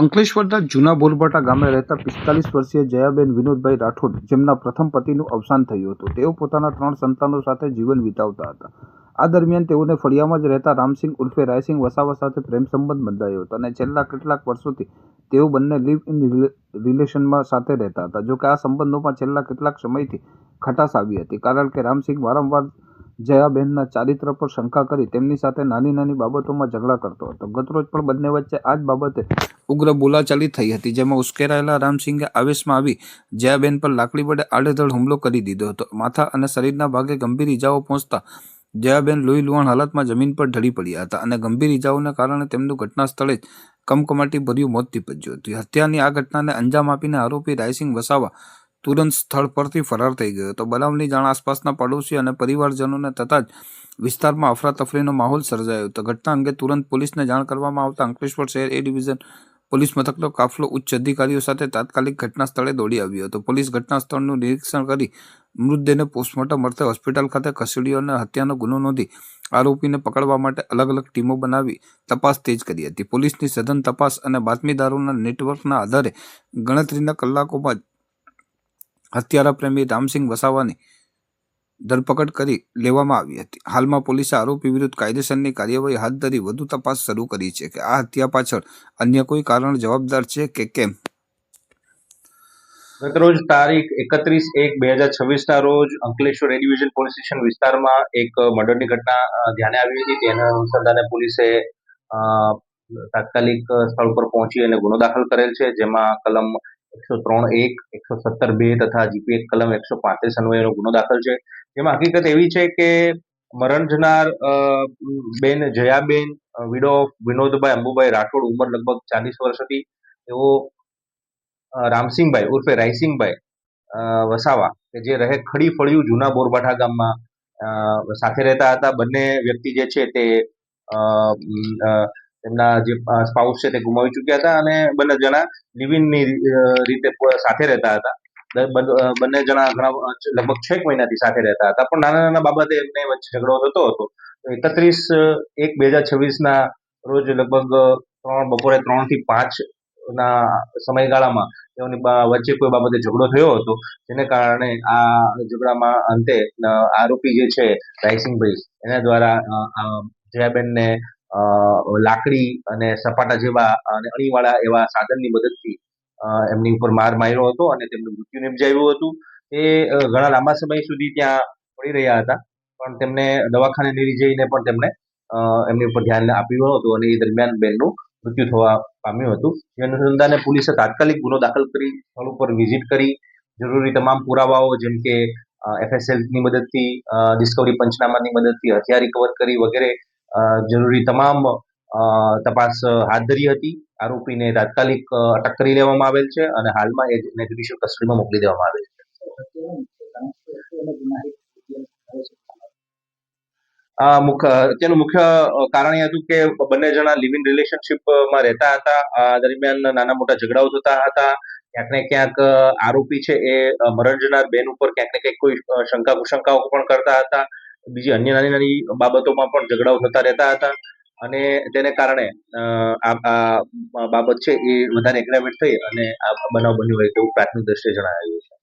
અંકલેશ્વરના જૂના બોલબાટા ગામે રહેતા પિસ્તાલીસ વર્ષીય જયાબેન વિનોદભાઈ રાઠોડ જેમના પ્રથમ પતિનું અવસાન થયું હતું. તેઓ પોતાના ત્રણ સંતાનો સાથે જીવન વિતાવતા હતા. આ દરમિયાન તેઓને ફળિયામાં જ રહેતા રામસિંહ ઉર્ફે રાયસિંહ વસાવા સાથે પ્રેમ સંબંધ બંધાયો હતો અને છેલ્લા કેટલાક વર્ષોથી તેઓ બંને લીવ ઇન રિલેશનમાં સાથે રહેતા હતા. જોકે આ સંબંધોમાં છેલ્લા કેટલાક સમયથી ખટાશ આવી હતી, કારણ કે રામસિંહ વારંવાર જયાબેનના ચારિત્ર પર શંકા કરી તેમની સાથે નાની નાની બાબતોમાં ઝઘડા કરતો હતો. ગતરોજ પણ બંને વચ્ચે આ જ બાબતે ઉગ્ર બોલાચાલી થઈ હતી, જેમાં ઉશ્કેરાયેલા રામસિંગે આવેશમાં આવી જયાબેન પર લાકડી વડે આડેધડ હુમલો કરી દીધો હતો. માથા અને શરીરના ભાગે ગંભીર ઇજાઓ પહોંચતા જયાબેન લોહી લુહાણ હાલતમાં જમીન પર ઢળી પડ્યા હતા અને ગંભીર ઇજાઓને કારણે તેમનું ઘટના સ્થળે જ કમકમાટી ભર્યું મોત નીપજ્યું હતું. હત્યાની આ ઘટનાને અંજામ આપીને આરોપી રાયસિંહ વસાવા તુરંત સ્થળ પરથી ફરાર થઈ ગયો હતો. બનાવની જાણ આસપાસના પડોશી અને પરિવારજનોને તથા જ વિસ્તારમાં અફરાતફરીનો માહોલ સર્જાયો હતો. ઘટના અંગે તુરંત પોલીસને જાણ કરવામાં આવતા અંકલેશ્વર શહેર એ ડિવિઝન પોલીસ મથકનો કાફલો ઉચ્ચ અધિકારીઓ સાથે તાત્કાલિક ઘટના સ્થળે દોડી આવ્યો હતો. પોલીસ ઘટના સ્થળનું નિરીક્ષણ કરી મૃતદેહને પોસ્ટમોર્ટમ અર્થે હોસ્પિટલ ખાતે ખસેડ્યો અને હત્યાનો ગુનો નોંધી આરોપીને પકડવા માટે અલગ અલગ ટીમો બનાવી તપાસ તેજ કરી હતી. પોલીસની સઘન તપાસ અને બાતમીદારોના નેટવર્કના આધારે ગણતરીના કલાકોમાં જ હત્યારા પ્રેમી રામસિંહ વસાવાની ધરપકડ કરી લેવામાં આવી હતી. હાલમાં પોલીસે આરોપી વિરુદ્ધ કાયદેસરની કાર્યવાહી હાથ ધરી વધુ તપાસ શરૂ કરી છે કે આ હત્યા પાછળ અન્ય કોઈ કારણ જવાબદાર છે કે કેમ? ગતરોજ તારીખ એકત્રીસ એક બે હજાર છવ્વીસના રોજ Ankleshwar A division police station વિસ્તારમાં એક મર્ડરની ઘટના ધ્યાને આવી હતી. તેના અનુસંધાને પોલીસે તાત્કાલિક સ્થળ પર પહોંચી અને ગુનો દાખલ કરેલ છે, જેમાં કલમ એકસો ત્રણ એક, એકસો સત્તર બે તથા જીપી એક કલમ એકસો પાંત્રીસ અન્વયનો ગુનો દાખલ છે. જેમાં હકીકત એવી છે કે મરણ જનાર બેન જયાબેન વિડો વિનોદભાઈ અંબુભાઈ રાઠોડ ઉંમર લગભગ ચાલીસ વર્ષ હતી. તેઓ રામસિંહભાઈ ઉર્ફે રાયસિંહભાઈ વસાવા કે જે રહે ખડી ફળિયું જૂના બોરબાઠા ગામમાં સાથે રહેતા હતા. બંને વ્યક્તિ જે છે તે ઉમ, જે સ્પાઉસ છે તે ગુમાવી ચૂક્યા હતા અને બંને જણા લિવિનની રીતે સાથે રહેતા હતા. બંને જણા ઘણા લગભગ છ એક મહિનાથી સાથે રહેતા હતા. પણ નાના નાના બાબતે એમને વચ્ચે ઝઘડો થતો હતો. એકત્રીસ એક બે હજાર છવ્વીસના રોજ લગભગ ત્રણ, બપોરે ત્રણથી પાંચ ના સમયગાળામાં તેઓની વચ્ચે કોઈ બાબતે ઝઘડો થયો હતો. જેને કારણે આ ઝઘડામાં અંતે આરોપી જે છે, રાયસિંહભાઈ, એના દ્વારા જયાબેનને લાકડી અને સપાટા જેવા અને અણીવાળા એવા સાધનની મદદથી એમની ઉપર માર માર્યો હતો અને તેમનું મૃત્યુ નિપજાવ્યું હતું. એ ઘણા લાંબા સમય સુધી ત્યાં પડી રહ્યા હતા. પણ તેમને દવાખાને લઈ જઈને પણ તેમણે એમની ઉપર ધ્યાન આપ્યું હતું અને એ દરમિયાન બેનનું મૃત્યુ થવા પામ્યું હતું. જે અનુસંધાને પોલીસે તાત્કાલિક ગુનો દાખલ કરી, સ્થળ ઉપર વિઝિટ કરી. જરૂરી તમામ પુરાવાઓ જેમ કે એફએસએલની મદદથી ડિસ્કવરી પંચનામાની મદદથી હથિયાર રિકવર કરી વગેરે જરૂરી તમામ તપાસ હાથ ધરી હતી. આરોપીને તાત્કાલિક અટક કરી લેવામાં આવેલ છે અને હાલમાં એ એને જ્યુડિશિયલ કસ્ટડીમાં મોકલી દેવામાં આવેલ છે. અત્યારનું મુખ્ય કારણ એ હતું કે બંને જણા લિવ ઇન રિલેશનશીપમાં રહેતા હતા. આ દરમિયાન નાના મોટા ઝઘડાઓ થતા હતા. ક્યાંક ને ક્યાંક આરોપી છે એ અ, મરણ જનાર બેન ઉપર ક્યાંક ને ક્યાંક કોઈ શંકા કુશંકાઓ પણ કરતા હતા. બીજી અન્ય નાની નાની બાબતોમાં પણ ઝઘડાઓ થતા રહેતા હતા. અને તેને કારણે આ બાબત છે એ વધારે એગ્રાવેટ થઈ અને આ બનાવ બન્યો હોય તેવું પ્રાથમિક દ્રષ્ટિએ જણાવ્યું છે.